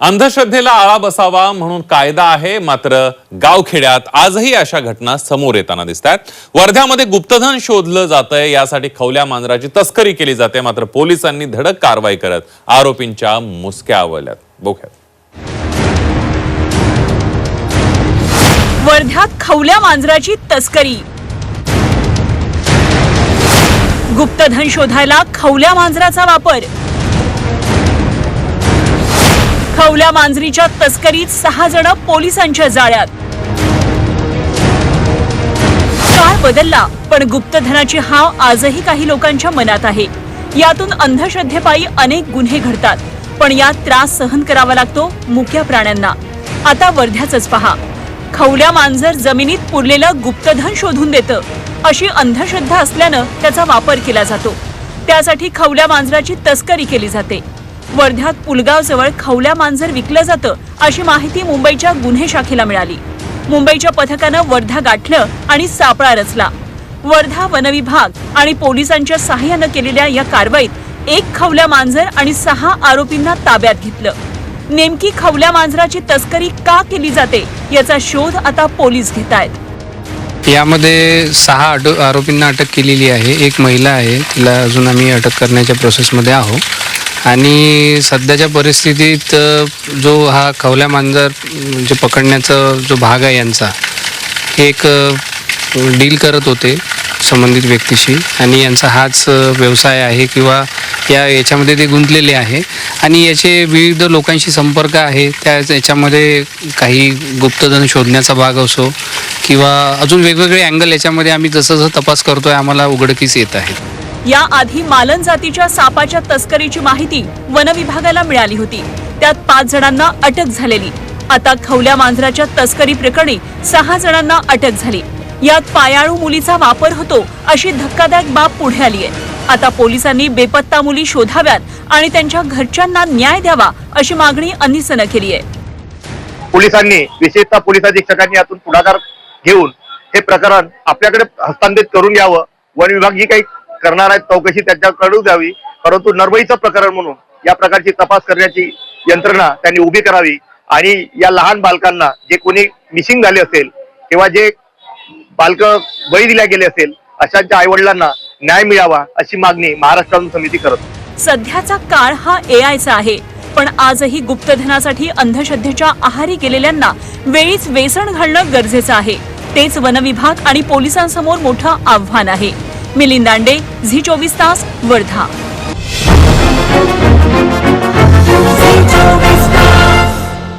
अंधश्रद्धेला आळा बसावा म्हणून कायदा आहे मात्र गावखेड्यात आजही अशा घटना समोर येताना दिसत आहेत वर्ध्यामध्ये गुप्तधन शोधलं जातंय यासाठी खवल्या मांजराची तस्करी केली जाते मात्र पोलिसांनी धडक कारवाई करत आरोपींच्या मुसक्या आवळल्यात बोख्यात वर्ध्यात खवल्या मांजराची तस्करी. गुप्तधन शोधायला खवल्या मांजराचा वापर. खवल्या मांजरीच्या तस्करीत सहा जण पोलिसांच्या जाळ्यात. काळ बदलला पण गुप्तधनाची हाव आजही काही लोकांच्या मनात आहे. यातून अंधश्रद्धेपायी अनेक गुन्हे घडतात पण यात त्रास सहन करावा लागतो मुक्या प्राण्यांना. आता वर्ध्याच पहा. खवल्या मांजर जमिनीत पुरलेलं गुप्तधन शोधून देतं अशी अंधश्रद्धा असल्यानं त्याचा वापर केला जातो. त्यासाठी खवल्या मांजराची तस्करी केली जाते. वर्ध्यात पुलगाव जवळ खवल्या मांजर विकलं जातं अशी माहिती मुंबईच्या गुन्हे शाखेला मिळाली. मुंबईच्या पथकानं वर्धा गाठलं आणि सापळा रचला. वर्धा वनविभाग आणि पोलिसांच्या सहाय्यानं केलेल्या या कारवाईत एक खवल्या मांजर आणि सहा आरोपींना ताब्यात घेतलं. नेमकी खवल्या मांजराची तस्करी का केली जाते याचा शोध आता पोलीस घेत आहेत. यामध्ये सहा अट आरोपींना अटक केलेली आहे. एक महिला आहे. तिला अजून आम्ही अटक करण्याच्या प्रोसेसमध्ये आहोत. आणि सध्याच्या परिस्थितीत जो हा खवल्या मांजर जे पकडण्याचा जो भाग आहे यांचा हे एक डील करत होते संबंधित व्यक्तीशी. आणि यांचा हाच व्यवसाय आहे किंवा या याच्यामध्ये ते गुंतलेले आहे. आणि याचे विविध लोकांशी संपर्क आहे. त्या याच्यामध्ये काही गुप्तधन शोधण्याचा भाग असो किंवा अजून वेगवेगळे अँगल याच्यामध्ये आम्ही जसं जसं तपास करतोय आम्हाला उघडकीस येत आहे याआधी मालन जातीच्या सापाच्या तस्करीची माहिती वन विभागाला मिळाली होती. त्यात पाच जणांना अटक झालेली. आता खवल्या मांजराच्या तस्करी प्रकरणी सहा जणांना अटक झाली. यात पायाळू मुलीचा वापर होतो अशी धक्कादायक बाब पुढे आली आहे. आता पोलिसांनी बेपत्ता मुली शोधाव्यात आणि त्यांच्या घरच्यांना न्याय द्यावा अशी मागणी अनिसनं केली आहे. पोलिसांनी विशेषतः पोलीस अधीक्षकांनी यातून पुढाकार घेऊन हे प्रकरण आपल्याकडे हस्तांतरित करून यावं. वन विभाग जी काही करणार आहेत चौकशी त्यांच्याकडून द्यावी. परंतु नरबळीचं प्रकरण म्हणून या प्रकारची तपास करण्याची यंत्रणा त्यांनी उभी करावी. आणि या लहान बालकांना जे कोणी मिसिंग झाले असेल किंवा जे बालक बळी दिल्या गेले असेल अशांच्या आईवडिलांना न्याय मिळावा अशी मागणी महाराष्ट्र समिती करत सध्याचा काळ हा ए आयचा आहे. पण आजही गुप्तधनासाठी अंधश्रद्धेच्या आहारी गेलेल्यांना वेळीच वेसण घालणं गरजेचं आहे. तेच वनविभाग आणि पोलिसांसमोर मोठं आव्हान आहे. मिलिंदांडे झी चोवीस तास वर्धा.